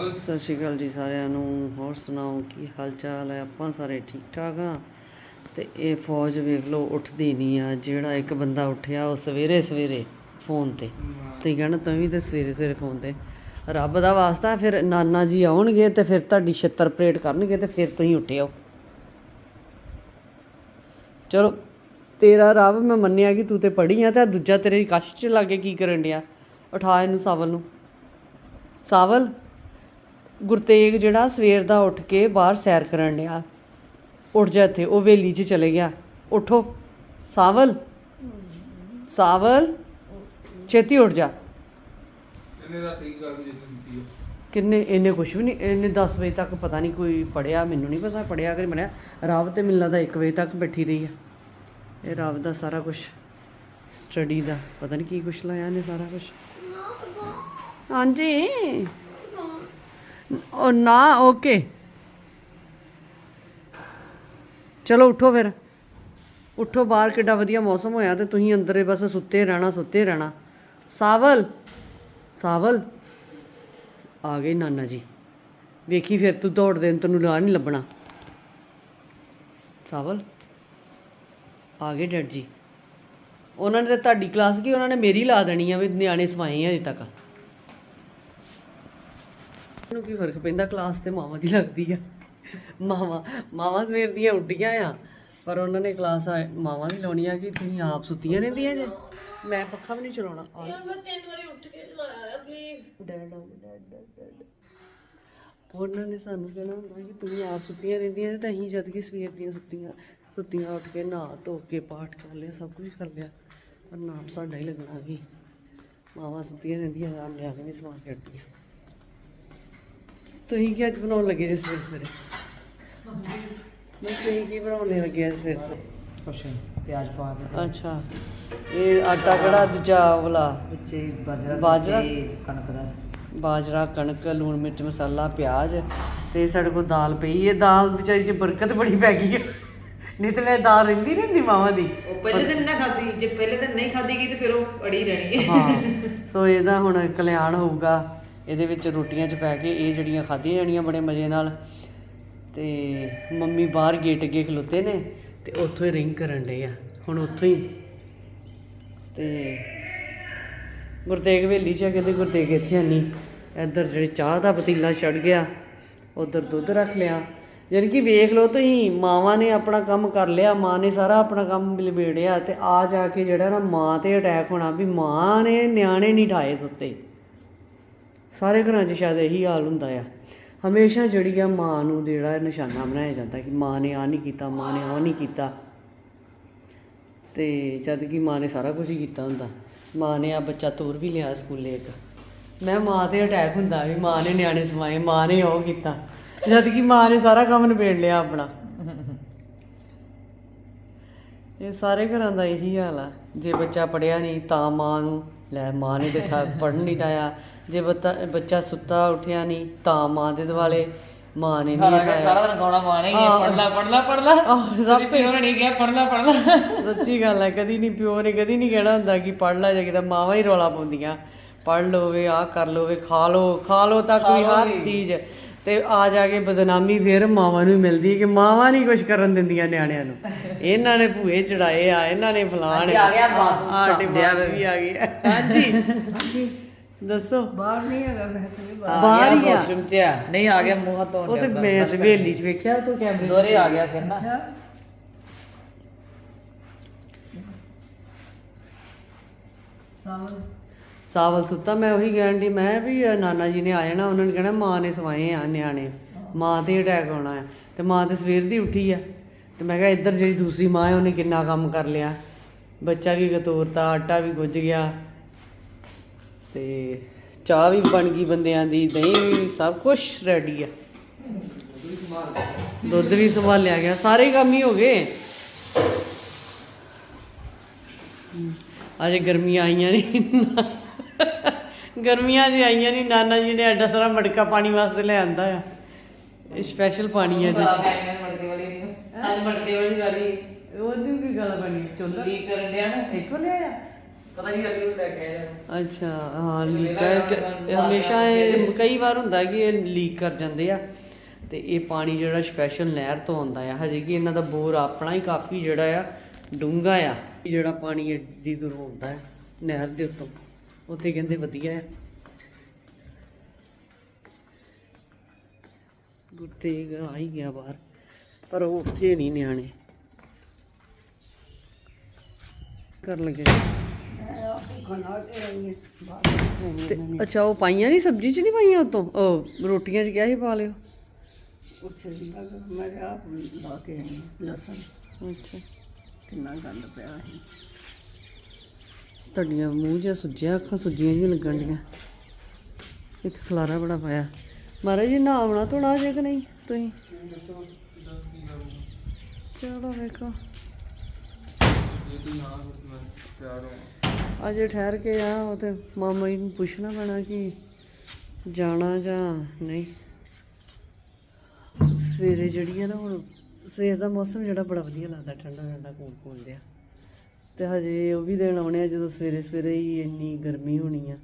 ਸਤਿ ਸ਼੍ਰੀ ਅਕਾਲ ਜੀ ਸਾਰਿਆਂ ਨੂੰ। ਹੋਰ ਸੁਣਾਓ, ਕੀ ਹਾਲ ਚਾਲ ਹੈ? ਆਪਾਂ ਸਾਰੇ ਠੀਕ ਠਾਕ ਆ ਤੇ ਇਹ ਫੌਜ ਵੇਖ ਲਓ, ਉੱਠਦੀ ਨਹੀਂ ਆ। ਜਿਹੜਾ ਇੱਕ ਬੰਦਾ ਉੱਠਿਆ, ਉਹ ਸਵੇਰੇ ਸਵੇਰੇ ਫੋਨ ਤੇ। ਤੁਸੀਂ ਕਹਿਣਾ, ਤੂੰ ਵੀ ਤੇ ਸਵੇਰੇ ਸਵੇਰੇ ਫੋਨ ਤੇ। ਰੱਬ ਦਾ ਵਾਸਤਾ, ਫਿਰ ਨਾਨਾ ਜੀ ਆਉਣਗੇ ਤੇ ਫਿਰ ਤੁਹਾਡੀ ਛਿੱਤਰ ਪਰੇਡ ਕਰਨਗੇ ਤੇ ਫਿਰ ਤੁਸੀਂ ਉੱਠਿਓ ਚਲੋ, ਤੇਰਾ ਰੱਬ ਮੈਂ ਮੰਨਿਆ ਕਿ ਤੂੰ ਤੇ ਪੜ੍ਹੀ ਆ ਤੇ ਦੂਜਾ ਤੇਰੇ ਕਸ਼ ਚ ਲੱਗੇ ਕੀ ਕਰਨ ਡਿਆ? ਉਠਾ ਇਹਨੂੰ, ਸਾਵਲ ਨੂੰ। ਸਾਵਲ? ਗੁਰਤੇਗ ਜਿਹੜਾ ਸਵੇਰ ਦਾ ਉੱਠ ਕੇ ਬਾਹਰ ਸੈਰ ਕਰਨ ਡਿਆ। ਉੱਠ ਜਾ ਇੱਥੇ ਉਹ ਵੇਲੀ 'ਚ ਚਲੇ ਗਿਆ। ਉਠੋ। ਸਾਵਲ? ਸਾਵਲ? ਛੇਤੀ ਉੱਠ ਜਾ। ਇਹਨੇ ਰਾਤੀ ਦਿੱਤੀ ਹੈ ਕਿੰਨੇ ਇਹਨੇ ਕੁਝ ਵੀ ਨਹੀਂ ਇਹਨੇ 10 ਵਜੇ ਤੱਕ ਪਤਾ ਨਹੀਂ ਕੋਈ ਪੜਿਆ ਮੈਨੂੰ ਨਹੀਂ ਪਤਾ ਪੜਿਆ ਕਿ ਬਣਿਆ ਰਾਵ ਤੇ ਮਿਲਣਾ ਦਾ 1 ਵਜੇ ਤੱਕ ਬੈਠੀ ਰਹੀ ਆ। ਇਹ ਰਾਵ ਦਾ ਸਾਰਾ ਕੁਝ ਸਟੱਡੀ ਦਾ ਪਤਾ ਨਹੀਂ ਕੀ ਕੁਝ ਲਾਇਆ ਨੇ ਸਾਰਾ ਕੁਝ ਹਾਂਜੀ। ਉਹ ਨਾ ਓਕੇ ਚਲੋ ਉਠੋ ਫਿਰ। ਉਠੋ ਬਾਹਰ, ਕਿੱਡਾ ਵਧੀਆ ਮੌਸਮ ਹੋਇਆ ਤੇ ਤੁਸੀਂ ਅੰਦਰੇ ਬਸ ਸੁੱਤੇ ਰਹਿਣਾ ਸੁੱਤੇ ਰਹਿਣਾ। ਸਾਵਲ ਸਾਵਲ। ਆ ਗਏ ਨਾਨਾ ਜੀ। ਵੇਖੀ ਫਿਰ ਤੂੰ ਦੌੜਦੇ ਨੂੰ ਤੈਨੂੰ ਰਾਹ ਨਹੀਂ ਲੱਭਣਾ। ਸਾਵਲ, ਆ ਗਏ ਡੈਡ ਜੀ। ਉਹਨਾਂ ਨੇ ਤਾਂ ਤੁਹਾਡੀ ਕਲਾਸ ਕੀ, ਉਹਨਾਂ ਨੇ ਮੇਰੀ ਲਾ ਦੇਣੀ ਆ ਵੀ ਨਿਆਣੇ ਸਵਾਏ ਆ ਅਜੇ ਤੱਕ। ਨੂੰ ਕੀ ਫ਼ਰਕ ਪੈਂਦਾ? ਕਲਾਸ ਤੇ ਮਾਵਾਂ ਦੀ ਲੱਗਦੀ ਆ। ਮਾਵਾਂ ਮਾਵਾਂ ਸਵੇਰ ਦੀਆਂ ਉੱਡੀਆਂ ਆ ਪਰ ਉਹਨਾਂ ਨੇ ਕਲਾਸ ਆ- ਮਾਵਾਂ ਦੀ ਲਾਉਣੀ ਆ ਕਿ ਤੁਸੀਂ ਆਪ ਸੁੱਤੀਆਂ ਰਹਿੰਦੀਆਂ ਜੇ? ਮੈਂ ਪੱਖਾ ਵੀ ਨਹੀਂ ਚਲਾਉਣਾ। ਯਾਰ ਮੈਂ ਤਿੰਨ ਵਾਰੀ ਉੱਠ ਕੇ ਚਲਾਇਆ ਪਲੀਜ਼ ਡੈਡ ਡੈਡ ਡੈਡ ਉਹਨਾਂ ਨੇ ਸਾਨੂੰ ਕਹਿਣਾ ਹੁੰਦਾ ਕਿ ਤੁਸੀਂ ਆਪ ਸੁੱਤੀਆਂ ਰਹਿੰਦੀਆਂ ਤੇ ਅਸੀਂ ਜਦ ਕਿ ਸਵੇਰ ਦੀਆਂ ਸੁੱਤੀਆਂ ਸੁੱਤੀਆਂ ਉੱਠ ਕੇ ਨਹਾ ਧੋ ਕੇ ਪਾਠ ਕਰ ਲਿਆ ਸਭ ਕੁਝ ਕਰ ਲਿਆ। ਪਰ ਨਾਮ ਸਾਡਾ ਹੀ ਲੱਗਣਾ ਕਿ ਮਾਵਾਂ ਸੁੱਤੀਆਂ ਰਹਿੰਦੀਆਂ ਨਾਲ ਲਿਆ ਕੇ ਨਹੀਂ ਸਵਾ ਕੇ ਤੁਸੀਂ ਕੀ ਅੱਜ ਬਣਾਉਣ ਲੱਗੇ ਜੀ ਸਵੇਰੇ ਸਵੇਰੇ? ਮੈਂ ਤੁਸੀਂ ਕੀ ਬਣਾਉਣੇ ਲੱਗੇ ਅੱਜ ਸਵੇਰੇ ਸਵੇਰੇ? ਕੁਛ ਪਿਆਜ਼ ਪਾ ਕੇ ਅੱਛਾ ਇਹ ਆਟਾ ਕਿਹੜਾ ਦੂਜਾ ਵਾਲਾ? ਵਿੱਚੇ ਬਾਜਰਾ ਕਣਕ ਦਾ। ਬਾਜਰਾ ਕਣਕ ਲੂਣ ਮਿਰਚ ਮਸਾਲਾ ਪਿਆਜ਼ ਤੇ ਸਾਡੇ ਕੋਲ ਦਾਲ ਪਈ ਹੈ। ਦਾਲ ਵਿਚਾਰੀ ਚ ਬਰਕਤ ਬੜੀ ਪੈ ਗਈ ਹੈ। ਨਹੀਂ ਤੇ ਲੈ ਦਾਲ ਰਹਿੰਦੀ ਰਹਿੰਦੀ ਮਾਵਾਂ ਦੀ। ਉਹ ਪਹਿਲੇ ਦਿਨ ਨਾ ਖਾਦੀ ਜੇ ਪਹਿਲੇ ਦਿਨ ਨਹੀਂ ਖਾਦੀ ਗਈ ਤੇ ਫਿਰ ਉਹ ਅੜੀ ਰਹਿਣੀ ਹੈ। ਹਾਂ ਸੋ ਇਹਦਾ ਹੁਣ ਕਲਿਆਣ ਹੋਊਗਾ। ਇਹਦੇ ਵਿੱਚ ਰੋਟੀਆਂ ਚ ਪੈ ਕੇ ਇਹ ਜਿਹੜੀਆਂ ਖਾਧੀਆਂ ਜਾਣੀਆਂ ਬੜੇ ਮਜ਼ੇ ਨਾਲ ਤੇ ਮੰਮੀ ਬਾਹਰ ਗੇਟ ਅੱਗੇ ਖਲੋਤੇ ਨੇ ਤੇ ਉੱਥੋਂ ਹੀ ਰਿੰਗ ਕਰਨ ਡਏ ਆ ਹੁਣ ਉੱਥੋਂ ਹੀ। ਤੇ ਗੁਰਤੇਗ ਹਵੇਲੀ ਚ ਆ, ਕਹਿੰਦੇ ਗੁਰਤੇਗ ਇੱਥੇ ਨਹੀਂ ਇੱਧਰ ਜਿਹੜੇ ਚਾਹ ਦਾ ਪਤੀਲਾ ਛੜ ਗਿਆ ਉਧਰ ਦੁੱਧ ਰੱਖ ਲਿਆ। ਯਾਨੀ ਕਿ ਵੇਖ ਲਓ ਤੁਸੀਂ ਮਾਵਾਂ ਨੇ ਆਪਣਾ ਕੰਮ ਕਰ ਲਿਆ ਮਾਂ ਨੇ ਸਾਰਾ ਆਪਣਾ ਕੰਮ ਲਿਬੇੜਿਆ ਤੇ ਆ ਜਾ ਕੇ ਜਿਹੜਾ ਨਾ ਮਾਂ ਤੇ ਅਟੈਕ ਹੋਣਾ ਵੀ ਮਾਂ ਨੇ ਨਿਆਣੇ ਨਹੀਂ ਠਾਏ ਸੁੱਤੇ। ਸਾਰੇ ਘਰਾਂ 'ਚ ਸ਼ਾਇਦ ਇਹੀ ਹਾਲ ਹੁੰਦਾ ਆ। ਹਮੇਸ਼ਾ ਜਿਹੜੀ ਆ ਮਾਂ ਨੂੰ ਜਿਹੜਾ ਨਿਸ਼ਾਨਾ ਬਣਾਇਆ ਜਾਂਦਾ ਕਿ ਮਾਂ ਨੇ ਆ ਨਹੀਂ ਕੀਤਾ, ਮਾਂ ਨੇ ਉਹ ਨਹੀਂ ਕੀਤਾ। ਤੇ ਜਦ ਕਿ ਮਾਂ ਨੇ ਸਾਰਾ ਕੁਝ ਹੀ ਕੀਤਾ ਹੁੰਦਾ। ਮਾਂ ਨੇ ਆ ਬੱਚਾ ਤੋਰ ਵੀ ਲਿਆ ਸਕੂਲੇ ਇੱਕ। ਮੈਂ ਮਾਂ ਤੇ ਅਟੈਕ ਹੁੰਦਾ ਵੀ ਮਾਂ ਨੇ ਨਿਆਣੇ ਸਮਾਏ, ਮਾਂ ਨੇ ਉਹ ਕੀਤਾ। ਜਦ ਕਿ ਮਾਂ ਨੇ ਸਾਰਾ ਕੰਮ ਨਿਬੇੜ ਲਿਆ ਆਪਣਾ। ਇਹ ਸਾਰੇ ਘਰਾਂ ਦਾ ਇਹੀ ਹਾਲ ਆ। ਜੇ ਬੱਚਾ ਪੜਿਆ ਨਹੀਂ ਤਾਂ ਮਾਂ ਨੂੰ ਲੈ, ਮਾਂ ਨੇ ਤੇ ਪੜਨ ਨਹੀਂ ਟਾਇਆ। ਜੇ ਬੱਤਾ- ਬੱਚਾ ਸੁੱਤਾ ਉੱਠਿਆ ਨਹੀਂ ਤਾਂ ਮਾਂ ਦੇ ਦਿਵਾਲੇ ਮਾਂ ਨੇ ਨਹੀਂ ਸਾਰਾ ਸਾਰਾ ਦਿਨ ਗਾਉਣਾ ਮਾਣੇ ਗਿਆ ਪੜ ਲੈ ਪੜ ਲੈ ਪੜ ਲੈ ਆਹ, ਸਭ ਪਿਓ ਨਹੀਂ ਗਿਆ ਪੜ ਲੈ ਪੜ ਲੈ ਸੱਚੀ ਗੱਲ ਹੈ ਕਦੀ ਨਹੀਂ ਪਿਓ ਨੇ ਕਦੀ ਨਹੀਂ ਕਹਿਣਾ ਹੁੰਦਾ ਕਿ ਪੜ ਲੈ ਜਾਂ ਕਿਤਾ ਮਾਵਾਂ ਹੀ ਰੌਲਾ ਪਾਉਂਦੀਆਂ। ਪੜ ਲੋਵੇ ਆ ਕਰ ਲੋਵੇ ਖਾ ਲੋ ਖਾ ਲੋ ਤਾਂ ਕੋਈ ਹਰ ਚੀਜ਼। ਤੇ ਆ ਜਾ ਕੇ ਬਦਨਾਮੀ ਫਿਰ ਮਾਵਾਂ ਨੂੰ ਹੀ ਮਿਲਦੀ ਕਿ ਮਾਵਾਂ ਨਹੀਂ ਕੁਝ ਕਰਨ ਦਿੰਦੀਆਂ ਨਿਆਣਿਆਂ ਨੂੰ। ਇਹਨਾਂ ਨੇ ਭੂਏ ਚੜਾਏ ਆ ਇਹਨਾਂ ਨੇ ਫਲਾਣ ਆ ਗਿਆ ਬਾਸੂ ਬਾਸ ਵੀ ਆ ਹਾਂਜੀ। ਹਾਂਜੀ। ਦੱਸੋ। ਬਾਹਰ ਨਹੀਂ ਹੈਗਾ ਮੈਂ ਤੇ ਬਾਹਰ। ਹੀ ਆ। ਵਾਸ਼ਰੂਮ ਚ ਆ। ਨਹੀਂ ਆ ਗਿਆ ਮੂੰਹ ਹੱਥ ਉਹ ਤੇ ਮੈਂ ਤੇ ਵੇਲੀ ਚ ਵੇਖਿਆ ਤੂੰ ਕੈਮਰੇ। ਦੋਰੇ ਆ ਗਿਆ ਫਿਰ ਨਾ। ਸਾਵਲ। ਸੁੱਤਾ ਮੈਂ ਉਹੀ ਕਹਿਣ ਦੀ ਮੈਂ ਵੀ ਨਾਨਾ ਜੀ ਨੇ ਆ ਜਾਣਾ ਉਹਨਾਂ ਨੇ ਕਹਿਣਾ ਮਾਂ ਨੇ ਸਵਾਏ ਆ ਨਿਆਣੇ। ਮਾਂ ਤੇ ਅਟੈਕ ਆਉਣਾ ਹੈ ਤੇ ਮਾਂ ਤੇ ਸਵੇਰ ਦੀ ਉੱਠੀ ਆ। ਤੇ ਮੈਂ ਕਿਹਾ ਇੱਧਰ ਜਿਹੜੀ ਦੂਸਰੀ ਮਾਂ ਹੈ ਉਹਨੇ ਕਿੰਨਾ ਕੰਮ ਕਰ ਲਿਆ। ਬੱਚਾ ਵੀ ਗਤੋਰਤਾ ਆਟਾ ਵੀ ਗੁੱਝ ਗਿਆ। ਤੇ ਚਾਹ ਵੀ ਬਣ ਗਈ ਬੰਦਿਆਂ ਦੀ ਦਹੀਂ ਵੀ ਸਭ ਕੁਝ ਰੈਡੀ ਆ। ਦੁੱਧ ਵੀ ਸੰਭਾਲਿਆ ਗਿਆ ਸਾਰੇ ਕੰਮ ਹੀ ਹੋ ਗਏ। ਅਜੇ ਗਰਮੀਆਂ ਆਈਆਂ ਨਹੀਂ ਗਰਮੀਆਂ ਜੀ ਆਈਆਂ ਨਹੀਂ ਨਾਨਾ ਜੀ ਨੇ ਐਡਾ ਸਾਰਾ ਮਟਕਾ ਪਾਣੀ ਵਾਸਤੇ ਲੈ ਆਂਦਾ ਆ। ਇਹ ਸਪੈਸ਼ਲ ਪਾਣੀ ਹੈ ਇਹਦੇ ਚ। ਮੜਕੇ ਵਾਲੀ ਅੱਜ ਮੜਕੇ ਵਾਲੀ ਉਹਦੀ ਵੀ ਗਾਲਾ ਪਾਣੀ ਚੁੱਲ੍ਹਾ। ਕੀ ਕਰਨ ਡਿਆ ਨਾ। ਇੱਥੋਂ ਲਿਆਇਆ? ਪਤਾ ਨਹੀਂ ਲੱਗੀ ਉਹ ਲੈ ਕੇ ਆਇਆ ਅੱਛਾ ਹਾਂ ਲੀਕ ਹੈ ਹਮੇਸ਼ਾ ਇਹ ਕਈ ਵਾਰ ਹੁੰਦਾ ਕਿ ਇਹ ਲੀਕ ਕਰ ਜਾਂਦੇ ਆ ਤੇ ਇਹ ਪਾਣੀ ਜਿਹੜਾ ਸਪੈਸ਼ਲ ਨਹਿਰ ਤੋਂ ਆਉਂਦਾ ਆ। ਹਜੇ ਕਿ ਇਹਨਾਂ ਦਾ ਬੋਰ ਆਪਣਾ ਹੀ ਕਾਫੀ ਜਿਹੜਾ ਆ ਡੂੰਘਾ ਆ। ਜਿਹੜਾ ਪਾਣੀ ਏਡੀ ਦੂਰ ਆਉਂਦਾ ਹੈ ਨਹਿਰ ਦੇ ਉੱਤੋਂ। ਉੱਥੇ ਕਹਿੰਦੇ ਵਧੀਆ ਆ। ਗੁੱਤੇ ਆ ਹੀ ਗਿਆ ਬਾਹਰ ਪਰ ਉਹ ਉੱਥੇ ਨਹੀਂ ਨਿਆਣੇ। ਕਰ ਲਗੇ। ਤੇ ਅੱਛਾ ਉਹ ਪਾਈਆਂ ਨਹੀਂ ਸਬਜ਼ੀ ਚ ਨਹੀਂ ਪਾਈਆਂ ਉਤੋਂ? ਉਹ ਰੋਟੀਆਂ ਚ ਕਿਹਾ ਸੀ ਪਾ ਲਿਓ। ਉੱਥੇ ਵੀ ਮੈਂ ਆਪ ਲਾ ਕੇ ਆਈ ਹਾਂ, ਲਸਣ। ਅੱਛਾ। ਕਿੰਨਾ ਗੰਦ ਪਿਆ ਸੀ। ਤੁਹਾਡੀਆਂ ਮੂੰਹ ਜਿਹਾ ਸੁੱਜਿਆ ਅੱਖਾਂ ਸੁੱਜੀਆਂ ਜਿਹੀਆਂ ਲੱਗਣ ਡੀਆਂ। ਇੱਥੇ ਖਲਾਰਾ ਬੜਾ ਪਾਇਆ। ਮਹਾਰਾਜ ਜੀ ਨਾਵਣਾ ਧੋਣਾ ਜੇ ਕਿ ਨਹੀਂ? ਤੁਸੀਂ? ਚਲੋ ਵੇਖੋ। ਜੇ ਤੂੰ ਨਾ ਫਿਰ ਮੈਂ ਤਿਆਰ ਹਾਂ ਅਜੇ ਠਹਿਰ ਕੇ ਆ ਉਹ ਤੇ ਮਾਮਾ ਜੀ ਨੂੰ ਪੁੱਛਣਾ ਪੈਣਾ ਕਿ ਜਾਣਾ ਜਾਂ ਨਹੀਂ। ਸਵੇਰੇ ਜਿਹੜੀ ਆ ਨਾ ਹੁਣ ਸਵੇਰ ਦਾ ਮੌਸਮ ਜਿਹੜਾ ਬੜਾ ਵਧੀਆ ਲੱਗਦਾ ਠੰਡਾ ਠੰਡਾ ਕੂਲ ਕੂਲ ਜਿਹਾ। ਤੇ ਹਜੇ ਉਹ ਵੀ ਦਿਨ ਆਉਣੇ ਆ ਜਦੋਂ ਸਵੇਰੇ ਸਵੇਰੇ ਹੀ ਇੰਨੀ ਗਰਮੀ ਹੋਣੀ ਆ।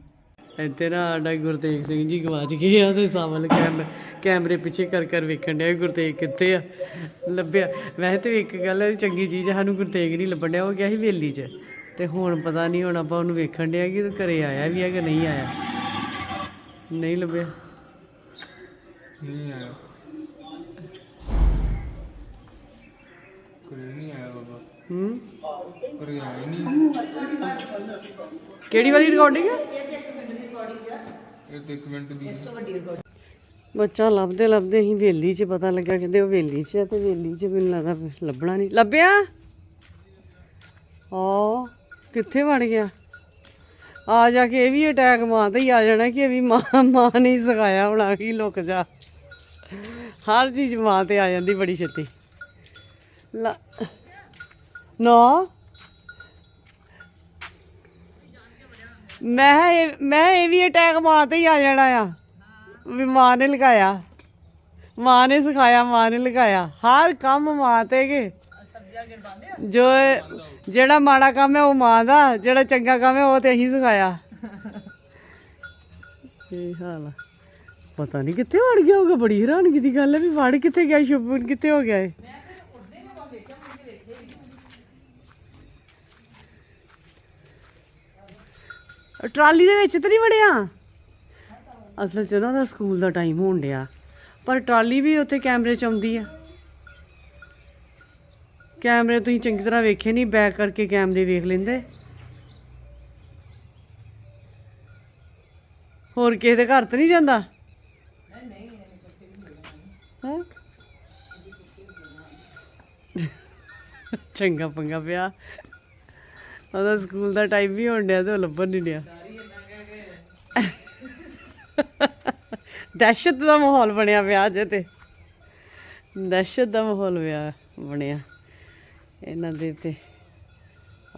ਇੱਥੇ ਨਾ ਸਾਡਾ ਗੁਰਤੇਗ ਸਿੰਘ ਜੀ ਗਵਾਚ ਗਏ ਆ ਤੇ ਸਾਵਲ ਕੈਮ ਕੈਮਰੇ ਪਿੱਛੇ ਕਰ ਕਰ ਵੇਖਣ ਡਿਆ ਵੀ ਗੁਰਤੇਗ ਕਿੱਥੇ ਆ। ਲੱਭਿਆ। ਵੈਸੇ ਤੇ ਇੱਕ ਗੱਲ ਚੰਗੀ ਚੀਜ਼ ਆ, ਸਾਨੂੰ ਗੁਰਤੇਗ ਨਹੀਂ ਲੱਭਣ ਡਿਆ ਉਹ ਗਿਆ ਸੀ ਵੇਲੀ 'ਚ। ਤੇ ਹੁਣ ਪਤਾ ਨਹੀਂ ਹੁਣ ਆਪਾਂ ਉਹਨੂੰ ਵੇਖਣ ਡਿਆ ਕਿ ਉਹ ਘਰੇ ਆਇਆ ਵੀ ਆ ਕਿ ਨਹੀਂ ਆਇਆ। ਨਹੀਂ ਲੱਭਿਆ। ਨਹੀਂ ਆਇਆ। ਕਰੇ ਨਹੀਂ ਆਇਆ ਬਾਬਾ। ਹੂੰ? ਕਰੇ ਆਇਆ ਹੀ ਨਹੀਂ। ਕਿਹੜੀ ਵਾਲੀ ਰਿਕਾਰਡਿੰਗ ਹੈ ਇਹ ਤੇ ਇੱਕ ਮਿੰਟ ਦੀ। ਬੱਚਾ ਲੱਭਦੇ ਲੱਭਦੇ ਹੀ ਵੇਲੀ 'ਚ ਪਤਾ ਲੱਗਾ ਕਹਿੰਦੇ ਉਹ ਵੇਲੀ 'ਚ ਹੈ ਤੇ ਵੇਲੀ 'ਚ ਮੈਨੂੰ ਲੱਗਦਾ ਲੱਭਣਾ ਨਹੀਂ। ਲੱਭਿਆ? ਆ ਕਿੱਥੇ ਵੜ ਗਿਆ? ਆ ਜਾ ਕੇ ਇਹ ਵੀ ਅਟੈਕ ਮਾਂ ਤੇ ਹੀ ਆ ਜਾਣਾ ਕਿ ਇਹ ਵੀ ਮਾਂ ਮਾਂ ਨੇ ਹੀ ਸਿਖਾਇਆ ਹੋਣਾ ਕਿ ਲੁਕ ਜਾ। ਹਰ ਚੀਜ਼ ਮਾਂ ਤੇ ਆ ਜਾਂਦੀ ਬੜੀ ਛੇਤੀ। ਲਾ ਨਾ। ਮੈਂ ਇਹ- ਮੈਂ ਇਹ ਵੀ ਅਟੈਕ ਮਾਂ ਤੇ ਹੀ ਆ ਜਾਣਾ ਆ। ਵੀ ਮਾਂ ਨੇ ਲਗਾਇਆ। ਮਾਂ ਨੇ ਸਿਖਾਇਆ, ਮਾਂ ਨੇ ਲਗਾਇਆ। ਹਰ ਕੰਮ ਮਾਂ ਤੇ ਕੇ। ਜੋ ਜਿਹੜਾ ਮਾੜਾ ਕੰਮ ਹੈ ਉਹ ਮਾਂ ਦਾ, ਜਿਹੜਾ ਚੰਗਾ ਕੰਮ ਹੈ ਉਹ ਤੇ ਅਸੀਂ ਸਿਖਾਇਆ। ਇਹ ਹਾਲ ਪਤਾ ਨਹੀਂ ਕਿੱਥੇ ਵੜ ਗਿਆ ਹੋਗਾ ਬੜੀ ਹੈਰਾਨਗੀ ਦੀ ਗੱਲ ਹੈ ਵੀ ਵੜ ਕਿੱਥੇ ਗਿਆ ਸ਼ੁਭਨ ਕਿੱਥੇ ਹੋ ਗਿਆ ਇਹ? ਟਰਾਲੀ ਦੇ ਵਿੱਚ ਤਾਂ ਨਹੀਂ ਵੜਿਆ? ਅਸਲ 'ਚ ਨਾ ਉਹਦਾ ਸਕੂਲ ਦਾ ਟਾਈਮ ਹੋਣ ਡਿਆ। ਪਰ ਟਰਾਲੀ ਵੀ ਉੱਥੇ ਕੈਮਰੇ 'ਚ ਆਉਂਦੀ ਆ। ਕੈਮਰੇ ਤੁਸੀਂ ਚੰਗੀ ਤਰ੍ਹਾਂ ਵੇਖੇ ਨਹੀਂ ਬੈਕ ਕਰਕੇ ਕੈਮਰੇ ਵੇਖ ਲੈਂਦੇ। ਹੋਰ ਕਿਸੇ ਦੇ ਘਰ ਤਾਂ ਨਹੀਂ ਜਾਂਦਾ? ਹੈਂ? ਚੰਗਾ ਪੰਗਾ ਪਿਆ। ਉਹਦਾ ਸਕੂਲ ਦਾ ਟਾਈਮ ਵੀ ਹੋਣ ਡਿਆ ਤੇ ਉਹ ਲੱਭਣ ਨਹੀਂ ਡਿਆ। ਦਹਿਸ਼ਤ ਦਾ ਮਾਹੌਲ ਬਣਿਆ ਪਿਆ ਅੱਜ ਤੇ। ਦਹਿਸ਼ਤ ਦਾ ਮਾਹੌਲ ਪਿਆ ਬਣਿਆ। ਇਹਨਾਂ ਦੇ ਤੇ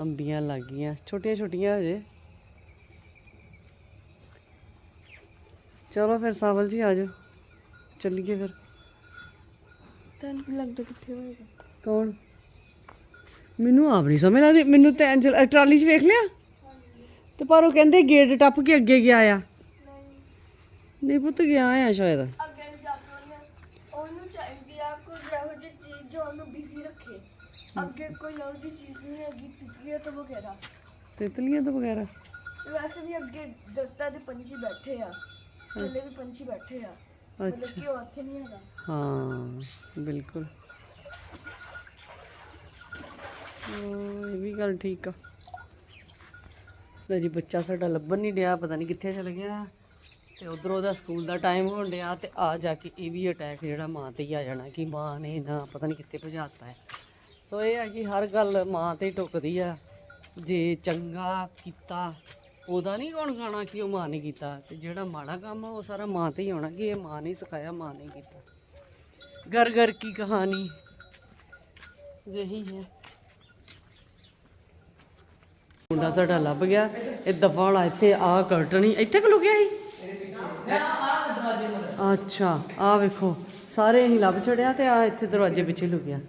ਅੰਬੀਆਂ ਲੱਗ ਗਈਆਂ ਛੋਟੀਆਂ ਛੋਟੀਆਂ ਹਜੇ। ਚਲੋ ਫਿਰ ਸਾਵਲ ਜੀ ਆ ਜਾਓ। ਚੱਲੀਏ ਫਿਰ। ਤੈਨੂੰ ਲੱਗਦਾ ਕਿੱਥੇ ਹੋਏਗਾ? ਕੌਣ? ਮੈਨੂੰ ਆਪ ਨਹੀਂ ਸਮਝ ਲੱਗਦੀ। ਮੈਨੂੰ ਤੇ ਅੰਜਲ ਅ, ਟਰਾਲੀ 'ਚ ਵੇਖ ਲਿਆ? ਤੇ ਪਰ ਉਹ ਕਹਿੰਦੇ ਗੇਟ ਟੱਪ ਕੇ ਅੱਗੇ ਗਿਆ ਆ। ਨਹੀਂ ਪੁੱਤ ਗਿਆ ਆ ਸ਼ਾਇਦ। ਅੱਗੇ ਜਾ ਕੇ ਉਹਨੂੰ ਚਾਹੀਦੀ ਆ ਕੋਈ ਇਹੋ ਜਿਹੀ ਚੀਜ਼ ਜੋ ਉਹਨੂੰ ਬਿਜ਼ੀ ਰੱਖੇ। ਅੱਗੇ ਕੋਈ ਇਹੋ ਜਿਹੀ ਚੀਜ਼ ਨਹੀਂ ਹੈਗੀ ਤਿਤਲੀਆਂ ਤੋਂ ਵਗੈਰਾ। ਤਿਤਲੀਆਂ ਤੋਂ ਵਗੈਰਾ? ਵੈਸੇ ਵੀ ਅੱਗੇ ਦਰਖਤਾਂ ਦੇ ਪੰਛੀ ਬੈਠੇ ਆ ਥੱਲੇ ਵੀ ਪੰਛੀ ਬੈਠੇ ਆ ਅੱਛਾ। ਕਿ ਉਹ ਉੱਥੇ ਨਹੀਂ ਹੈਗਾ। ਹਾਂ ਬਿਲਕੁਲ। ਇਹ ਵੀ ਗੱਲ ਠੀਕ ਆ। ਲੈ ਜੀ ਬੱਚਾ ਸਾਡਾ ਲੱਭਣ ਨਹੀਂ ਡਿਆ ਪਤਾ ਨਹੀਂ ਕਿੱਥੇ ਚਲ ਗਿਆ। ਤੇ ਉਧਰੋਂ ਉਹਦਾ ਸਕੂਲ ਦਾ ਟਾਈਮ ਹੋਣ ਡਿਆ ਤੇ ਆ ਜਾ ਕੇ ਇਹ ਵੀ ਅਟੈਕ ਜਿਹੜਾ ਮਾਂ ਤੇ ਹੀ ਆ ਜਾਣਾ ਕਿ ਮਾਂ ਨੇ ਨਾ ਪਤਾ ਨਹੀਂ ਕਿੱਥੇ ਭਜਾਤਾ ਹੈ। ਸੋ ਇਹ ਆ ਕਿ ਹਰ ਗੱਲ ਮਾਂ ਤੇ ਟੁੱਕਦੀ ਆ। ਜੇ ਚੰਗਾ ਕੀਤਾ, ਉਹਦਾ ਨਹੀਂ ਕੌਣ ਖਾਣਾ ਕਿ ਉਹ ਮਾਂ ਨੇ ਕੀਤਾ? ਤੇ ਜਿਹੜਾ ਮਾੜਾ ਕੰਮ ਆ, ਉਹ ਸਾਰਾ ਮਾਂ ਤੇ ਹੀ ਆਉਣਾ ਕਿ ਇਹ ਮਾਂ ਨੇ ਸਿਖਾਇਆ, ਮਾਂ ਨੇ ਕੀਤਾ। ਘਰ ਘਰ ਕੀ ਕਹਾਣੀ? ਯਹੀ ਹੈ। ਮੁੰਡਾ ਸਾਡਾ ਲੱਭ ਗਿਆ, ਇਹ ਦਫਾ ਵਾਲਾ ਇੱਥੇ ਆ ਕਰਟਣੀ ਇੱਥੇ ਕਿ ਲੁਕਿਆ ਸੀ ਅੱਛਾ ਆ ਵੇਖੋ, ਸਾਰੇ ਅਸੀਂ ਲੱਭ ਛੜਿਆ ਤੇ ਆ ਇੱਥੇ ਦਰਵਾਜ਼ੇ ਪਿੱਛੇ ਲੁਕਿਆ।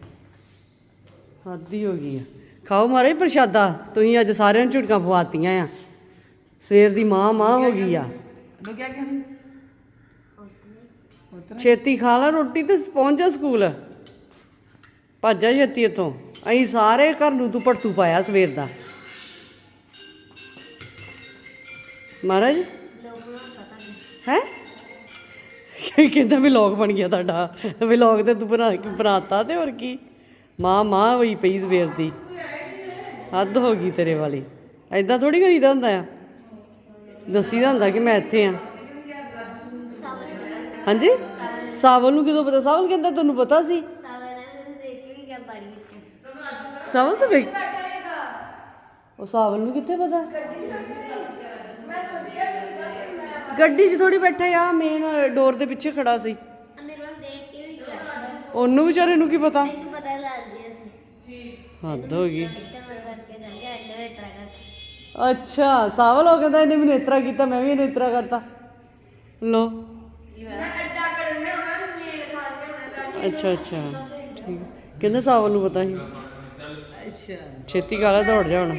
ਹੱਦ ਹੀ ਗਈ ਆ। ਖਾਓ ਮਹਾਰਾਜ ਪ੍ਰਸ਼ਾਦਾ ਤੁਸੀਂ ਅੱਜ ਸਾਰਿਆਂ ਨੂੰ ਝੁਟਕਾਂ ਪਵਾਤੀਆਂ ਆ। ਸਵੇਰ ਦੀ ਮਾਂ ਮਾਂ ਹੋ ਗਈ ਆ। ਲੋ ਕਿਆ ਕਹਿੰਦੇ ਛੇਤੀ ਖਾ ਲਾ ਰੋਟੀ ਤੇ ਪਹੁੰਚ ਜਾ ਸਕੂਲ। ਭੱਜ ਜਾ ਛੇਤੀ ਇੱਥੋਂ। ਅਸੀਂ ਸਾਰੇ ਘਰ ਨੂੰ ਤੂੰ ਭੜਤੂ ਪਾਇਆ ਸਵੇਰ ਦਾ। ਮਹਾਰਾਜ? ਹੈ? ਕਹਿੰਦਾ ਵਲੌਗ ਬਣ ਗਿਆ ਤੁਹਾਡਾ? ਵਲੌਗ ਤੇ ਤੂੰ ਬਣਾ ਬਣਾਤਾ ਤੇ ਹੋਰ ਕੀ? ਮਾਂ ਮਾਂ ਹੋਈ ਪਈ ਸਵੇਰ ਦੀ। ਹੱਦ ਹੋ ਗਈ ਤੇਰੇ ਵਾਲੀ। ਐਦਾਂ ਥੋੜੀ ਕਰੀਦਾ ਹੁੰਦਾ ਆ। ਦੱਸੀਦਾ ਹੁੰਦਾ ਕਿ ਮੈਂ ਇੱਥੇ ਆ। ਹਾਂਜੀ? ਸਾਵਲ ਨੂੰ ਕਿਦੋਂ ਪਤਾ? ਸਾਵਲ ਕਹਿੰਦਾ ਤੁਹਾਨੂੰ ਪਤਾ ਸੀ। ਸਾਵਲ ਤਾਂ ਵੇਖ ਉਹ ਸਾਵਲ ਨੂੰ ਕਿੱਥੇ ਪਤਾ? ਗੱਡੀ 'ਚ ਥੋੜੀ ਬੈਠਾ ਆ। ਮੇਨ ਡੋਰ ਦੇ ਪਿੱਛੇ ਖੜਾ ਸੀ। ਮੇਰੇ ਵੱਲ ਦੇਖ ਕੇ ਵੀ ਗਿਆ। ਉਹਨੂੰ ਵਿਚਾਰੇ ਨੂੰ ਕੀ ਪਤਾ? ਹੱਦ ਹੋ ਗਈ। ਕਰਕੇ ਇਤਰਾ ਅੱਛਾ ਸਾਵਲ ਹੋ ਕਹਿੰਦਾ ਇਹਨੇ ਮੈਨੂੰ ਇਤਰਾ ਕੀਤਾ ਮੈਂ ਵੀ ਇਹਨੂੰ ਇਤਰਾ ਕਰਤਾ। ਲੋ ਅੱਛਾ ਅੱਛਾ। ਠੀਕ। ਕਹਿੰਦਾ ਸਾਵਲ ਨੂੰ ਪਤਾ ਸੀ? ਅੱਛਾ। ਛੇਤੀ ਕਰ ਦੌੜ ਜਾ ਹੁਣ।